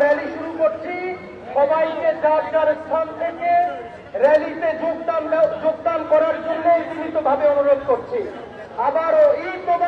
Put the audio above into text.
Rally শুরু করছি। সবাইকে যার যার স্থান থেকে র্যালিতে যোগদান যোগদান করার জন্য ভাবে অনুরোধ করছি। আবারও মোবারক